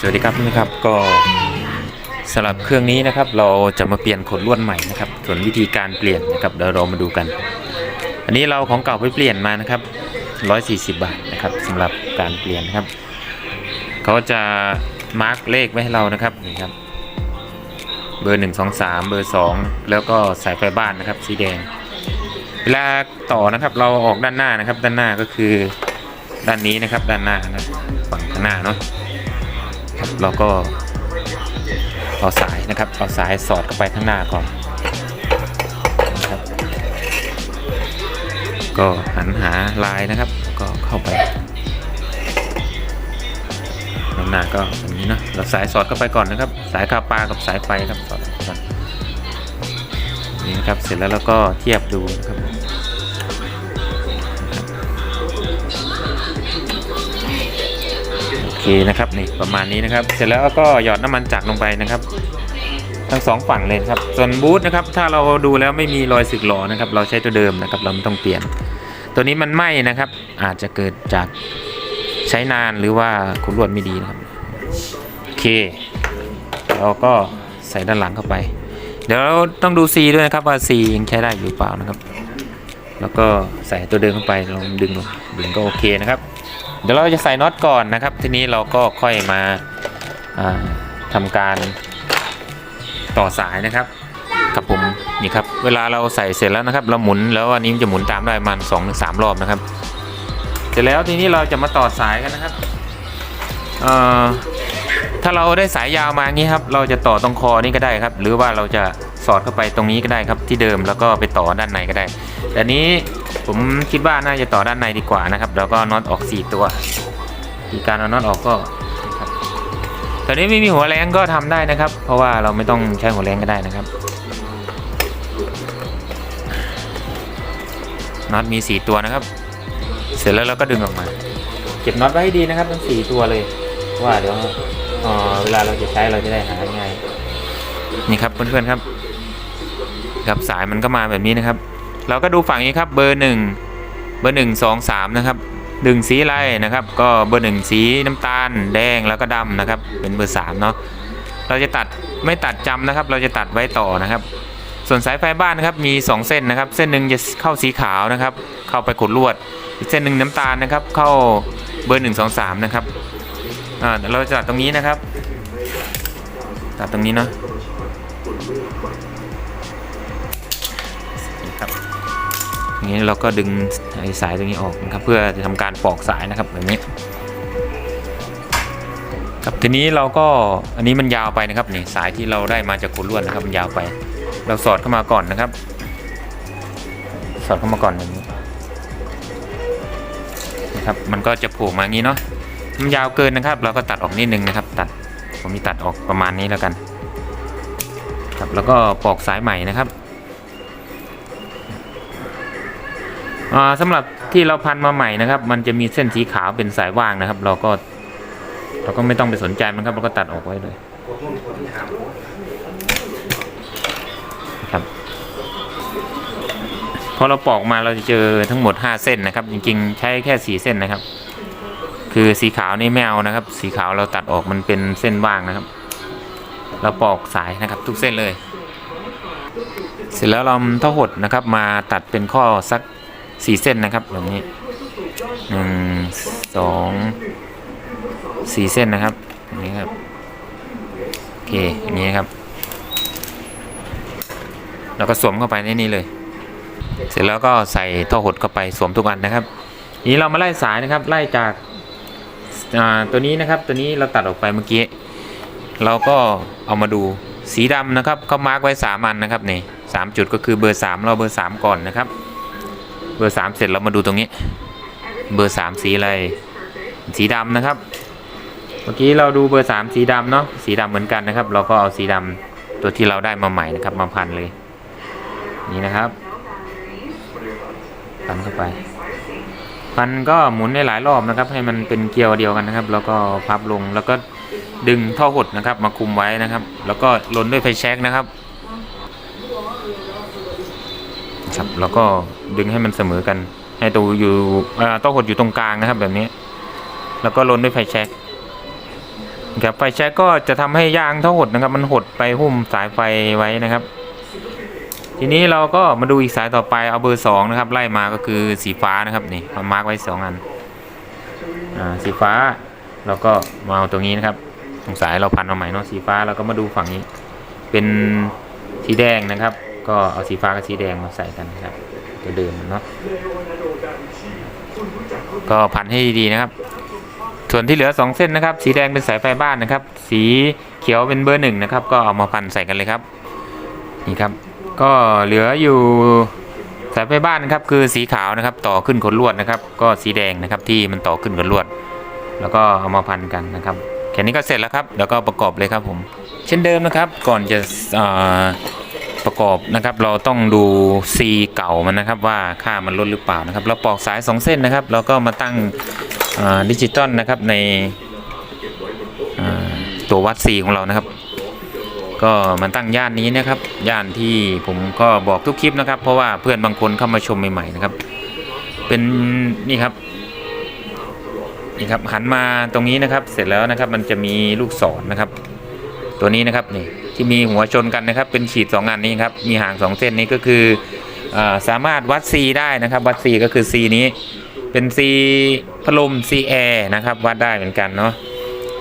สวัสดีครับนี่ครับก็สำหรับเครื่องนี้นะครับ เราจะมาเปลี่ยนขดลวดใหม่นะครับ ส่วนวิธีการเปลี่ยนนะครับเดี๋ยวเรามาดูกัน อันนี้เราของเก่าไปเปลี่ยนมานะครับ 140 บาทนะครับสำหรับการเปลี่ยนนะครับเขาจะมาร์กเลขไว้ให้เรานะครับนี่ครับเบอร์ 1 2 3 เบอร์ 2 แล้วก็สายไฟบ้านนะครับสีแดง เวลาต่อนะครับเราออกด้านหน้านะครับ ด้านหน้าก็คือด้านนี้นะครับด้านหน้านะฝั่งข้างหน้าเนาะ เราก็เอาสายนะครับ เอาสายสอดเข้าไปข้างหน้าก่อนนะครับ ก็หันหาลายนะครับ ก็เข้าไปข้างหน้าก็อย่างนี้เนาะเราสายสอดเข้าไปก่อนนะครับ สายคาปลากับสายไฟครับสอดนี่นะครับ เสร็จแล้วเราก็เทียบดูนะครับ เคนะครับนี่ประมาณนี้นะครับ เสร็จแล้วก็หยอดน้ำมันจักรลงไปนะครับ ทั้งสองฝั่งเลยครับ ส่วนบูทนะครับ ถ้าเราดูแล้วไม่มีรอยสึกหรอนะครับ เราใช้ตัวเดิมนะครับ เราไม่ต้องเปลี่ยน ตัวนี้มันไหม้นะครับ อาจจะเกิดจากใช้นานหรือว่าคุณลวดไม่ดีนะครับโอเค เราก็ใส่ด้านหลังเข้าไป เดี๋ยวเราต้องดู C ด้วยนะครับว่า C ยังใช้ได้อยู่เปล่านะครับ แล้วก็ใส่ตัวเดิมเข้าไปลองดึงดูดึงก็โอเคนะครับ เดี๋ยวเราจะใส่น็อตก่อนนะครับ ทีนี้เราก็ค่อยมาาทำการต่อสายนะครับครับผมนี่ครับเวลาเราใส่เสร็จแล้วนะครับ เราหมุนแล้วอันนี้จะหมุนตามได้ประมาณสองถึงสามรอบนะครับ เสร็จแล้วทีนี้เราจะมาต่อสายกันนะครับถ้าเราได้สายยาวมาอย่างนี้ครับ เราจะต่อตรงคอนี่ก็ได้ครับ หรือว่าเราจะ สอดเข้าไปตรงนี้ก็ได้ครับที่เดิมแล้วก็ไปต่อด้านในก็ได้ แต่นี้ผมคิดว่าน่าจะต่อด้านในดีกว่านะครับ แล้วก็น็อตออก 4 ตัวทีการเอาน็อตออกก็ตอนนี้ไม่มีหัวแรงก็ทำได้นะครับ เพราะว่าเราไม่ต้องใช้หัวแรงก็ได้นะครับน็อตมี 4 ตัวนะครับ เสร็จแล้วเราก็ดึงออกมา เก็บน็อตไว้ให้ดีนะครับทั้ง4ตัวเลยว่าเดี๋ยวเอ่อเวลาเราจะใช้เราจะได้หาง่ายนี่ครับเพื่อนๆครับ ครับสายมันก็มาแบบนี้นะครับ เราก็ดูฝั่งนี้ครับเบอร์หนึ่งเบอร์หนึ่งสองสามนะครับดึงสีอะไรนะครับ ก็เบอร์หนึ่งสีน้ำตาลแดงแล้วก็ดำนะครับ เป็นเบอร์สามเนาะเราจะตัดไม่ตัดจำนะครับ เราจะตัดไว้ต่อนะครับ ส่วนสายไฟบ้านนะครับมี 2 เส้นนะครับ เส้นหนึ่งจะเข้าสีขาวนะครับ เข้าไปกดลวด อีกเส้นหนึ่งน้ำตาลนะครับ เข้าเบอร์หนึ่งสองสามนะครับอ่าเราจะตัดตรงนี้นะครับ ตัดตรงนี้เนาะ นี้เราก็ดึงไอ้สายตรงนี้ออกนะครับเพื่อจะทำการปอกสายนะครับแบบนี้ครับทีนี้เราก็อันนี้มันยาวไปนะครับนี่สายที่เราได้มาจากขนลวดนะครับมันยาวไป เราสอดเข้ามาก่อนนะครับ สอดเข้ามาก่อนอย่างนี้นะครับมันก็จะโผล่มาอย่างนี้เนาะมันยาวเกินนะครับ เราก็ตัดออกนิดนึงนะครับ ตัดผมมีตัดออกประมาณนี้แล้วกัน ครับแล้วก็ปอกสายใหม่นะครับ สำหรับที่เราพันมาใหม่นะครับ มันจะมีเส้นสีขาวเป็นสายว่างนะครับ เราก็ เราก็ไม่ต้องไปสนใจมันครับ เราก็ตัดออกไว้เลยครับพอเราปอกมาเราจะเจอทั้งหมด 5 เส้นนะครับ จริงๆ ใช้แค่ 4 เส้นนะครับ คือสีขาวนี่ไม่เอานะครับ สีขาวเราตัดออกมันเป็นเส้นว่างนะครับ เราปอกสายนะครับ ทุกเส้นเลย เสร็จแล้วเราเท่าหดนะครับ มาตัดเป็นข้อสัก สี่เส้นนะครับแบบนี้หนึ่งสองสี่เส้นนะครับอย่างนี้ครับโอเคอย่างนี้ครับแล้วก็สวมเข้าไปในนี้เลย เสร็จแล้วก็ใส่ท่อหดเข้าไปสวมทุกอันนะครับนี้เรามาไล่สายนะครับ ไล่จากตัวนี้นะครับ ตัวนี้เราตัดออกไปเมื่อกี้เราก็เอามาดูสีดำนะครับเขามาร์กไว้สามอันนะครับนี่สามจุดก็คือเบอร์สามเราเบอร์สามก่อนนะครับ เบอร์สามเสร็จเรามาดูตรงนี้ เบอร์สามสีอะไร สีดำนะครับ เมื่อกี้เราดูเบอร์สามสีดำเนาะสีดำเหมือนกันนะครับ เราก็เอาสีดำตัวที่เราได้มาใหม่นะครับ มาพันเลย นี่นะครับพันเข้าไป พันก็หมุนได้หลายรอบนะครับ ให้มันเป็นเกลียวเดียวกันนะครับ แล้วก็พับลงแล้วก็ดึงท่อหดนะครับ มาคุมไว้นะครับ แล้วก็ลนด้วยไฟแช็กนะครับ ครับแล้วก็ดึงให้มันเสมอกัน ให้ตัวอยู่ต้อหดอยู่ตรงกลางนะครับแบบนี้ แล้วก็ลนด้วยไฟแช็กครับไฟแช็กก็จะทำให้ยางทั้งหดนะครับ มันหดไปหุ้มสายไฟไว้นะครับ ทีนี้เราก็มาดูอีกสายต่อไปเอาเบอร์สองนะครับ ไล่มาก็คือสีฟ้านะครับนี่เรามาร์กไว้สองอันอ่าสีฟ้าเราก็มาเอาตรงนี้นะครับตรงสายเราพันเอาใหม่เนาะสีฟ้าเราก็มาดูฝั่งนี้ เป็นสีแดงนะครับ ก็เอาสีฟ้ากับสีแดงมาใส่กันนะครับ ตัวเดิมเนาะก็พันให้ดีๆนะครับ ส่วนที่เหลือ 2 เส้นนะครับ สีแดงเป็นสายไฟบ้านนะครับ สีเขียวเป็นเบอร์หนึ่งนะครับ ก็เอามาพันใส่กันเลยครับ นี่ครับ ก็เหลืออยู่สายไฟบ้านนะครับคือสีขาวนะครับ ต่อขึ้นขนลวดนะครับ ก็สีแดงนะครับที่มันต่อขึ้นขนลวด แล้วก็เอามาพันกันนะครับแค่นี้ก็เสร็จแล้วครับเดี๋ยวก็ประกอบเลยครับผม เช่นเดิมนะครับ ก่อนจะ ประกอบนะครับ เราต้องดู C เก่ามันนะครับว่าค่ามันลดหรือเปล่านะครับ เราปอกสาย 2 เส้นนะครับ เราก็มาตั้งดิจิตอลนะครับในตัววัด C ของเรานะครับ ก็มันตั้งย่านนี้นะครับ ย่านที่ผมก็บอกทุกคลิปนะครับ เพราะว่าเพื่อนบางคนเข้ามาชมใหม่ๆนะครับ เป็นนี่ครับนี่ครับหันมาตรงนี้นะครับ เสร็จแล้วนะครับมันจะมีลูกศรนะครับ ตัวนี้นะครับนี่ ที่มีหัวชนกันนะครับเป็นขีด2อันนี้ครับมีหาง 2 เส้นนี้ก็คืออสามารถวัด C ได้นะครับวัด C ก็คือ C นี้เป็น C พัดลม C air นะครับวัดได้เหมือนกันเนาะ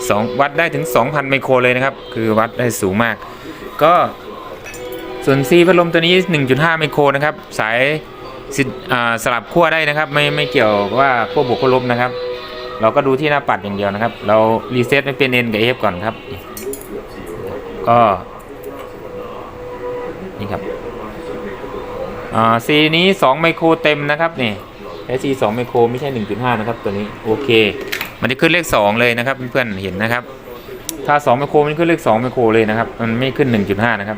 สองวัดได้ถึง 2,000 ไมโครเลยนะครับ คือวัดได้สูงมาก ก็ส่วน C พัดลมตัวนี้ 1.5 ไมโครนะครับ สายสสลับขั้วได้นะครับ ไม่ไม่เกี่ยวว่าขั้วบวกขั้วลบนะครับ เราก็ดูที่หน้าปัดอย่างเดียวนะครับ เรารีเซ็ตไม่เป็น N กับ F ก่อนครับ ก็นี่ครับอ่า C นี้ 2 ไมโครเต็มนะครับนี่ SC 2ไมโครไม่ใช่ 1.5 นะครับ ตัวนี้โอเค มันจะขึ้นเลข 2 เลยนะครับเพื่อนๆเห็นนะครับ ถ้า 2 ไมโครมันขึ้นเลข 2 ไมโครเลยนะครับ มันไม่ขึ้น 1.5 นะครับ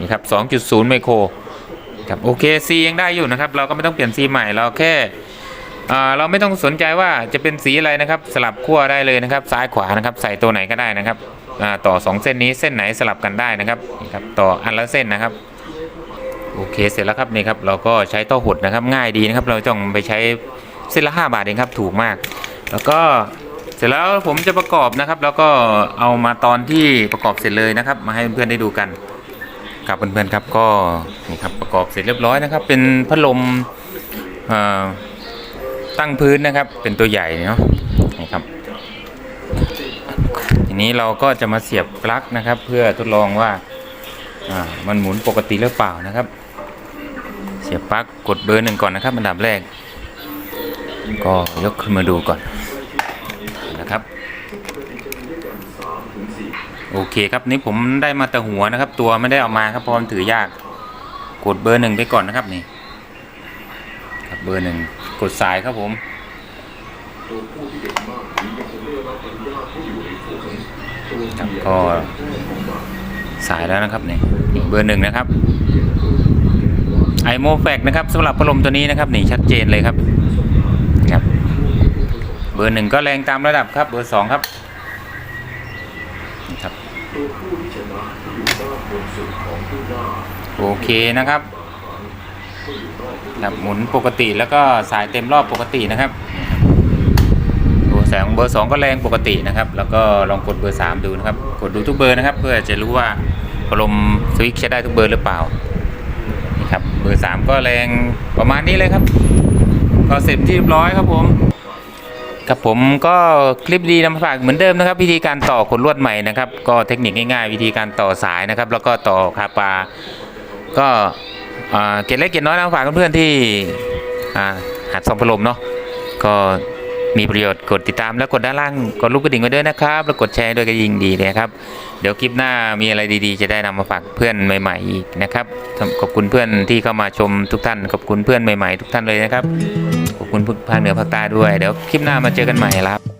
นี่ครับ 2.0 ไมโครครับโอเค C ยังได้อยู่นะครับ เราก็ไม่ต้องเปลี่ยน C ใหม่เราแค่อ่าเราไม่ต้องสนใจว่าจะเป็นสีอะไรนะครับ สลับขั้วได้เลยนะครับ ซ้ายขวานะครับ ใส่ตัวไหนก็ได้นะครับ ต่อ 2 เส้นนี้เส้นไหนสลับกันได้นะครับนี่ครับต่ออันละเส้นนะครับโอเคเสร็จแล้วครับนี่ครับเราก็ใช้เต้าหดนะครับง่ายดีนะครับ เราต้องไปใช้เส้นละ 5 บาทเองครับถูกมาก แล้วก็เสร็จแล้วผมจะประกอบนะครับ แล้วก็เอามาตอนที่ประกอบเสร็จเลยนะครับ มาให้เพื่อนๆได้ดูกันครับเพื่อนๆครับก็นี่ครับประกอบเสร็จเรียบร้อยนะครับ เป็นพัดลมตั้งพื้นนะครับเป็นตัวใหญ่เนาะ นี้เราก็จะมาเสียบปลั๊กนะครับ เพื่อทดลองว่าามันหมุนปกติหรือเปล่านะครับ เสียบปลั๊กกดเบอร์หนึ่งก่อนนะครับอันดับแรก ก็ยกขึ้นมาดูก่อนนะครับโอเคครับนี่ผมได้มาแต่หัวนะครับ ตัวไม่ได้เอามาครับเพราะมันถือยากกดเบอร์หนึ่งไปก่อนนะครับนี่ครับเบอร์หนึ่งกดสายครับผม ครับก็สายแล้วนะครับนี่นี่เบอร์หนึ่งนะครับไอโมแฟกนะครับสำหรับพัดลมตัวนี้นะครับนี่ชัดเจนเลยครับครับ เบอร์หนึ่งก็แรงตามระดับครับ เบอร์สองครับนี่ครับโอเคนะครับครับหมุนปกติแล้วก็สายเต็มรอบปกตินะครับโอ้ แสงของเบอร์ 2 ก็แรงปกตินะครับ แล้วก็ลองกดเบอร์ 3 ดูนะครับ กดดูทุกเบอร์นะครับ เพื่อจะรู้ว่าพัดลมสวิตช์ใช้ได้ทุกเบอร์หรือเปล่านี่ครับเบอร์ 3 ก็แรงประมาณนี้เลยครับ ก็เสร็จที่เรียบร้อยครับผมครับผมก็คลิปดีนำมาฝากเหมือนเดิมนะครับ วิธีการต่อขนลวดใหม่นะครับ ก็เทคนิคง่ายๆ วิธีการต่อสายนะครับ แล้วก็ต่อคาปา ก็อ่าเกล็ดเล็กเกล็ดน้อยนะฝากเพื่อนๆที่อ่าหัดส่องพัดลมเนาะก็ มีประโยชน์กดติดตามแล้วกดด้านล่างกดลูกกระดิ่งไว้ด้วยนะครับ แล้วกดแชร์ด้วยก็ยิ่งดีเลยครับ เดี๋ยวคลิปหน้ามีอะไรดีๆ จะได้นำมาฝากเพื่อนใหม่ๆอีกนะครับขอบคุณเพื่อนที่เข้ามาชมทุกท่านขอบคุณเพื่อนใหม่ๆ ทุกท่านเลยนะครับขอบคุณภาคเหนือภาคใต้ด้วยเดี๋ยวคลิปหน้ามาเจอกันใหม่ครับ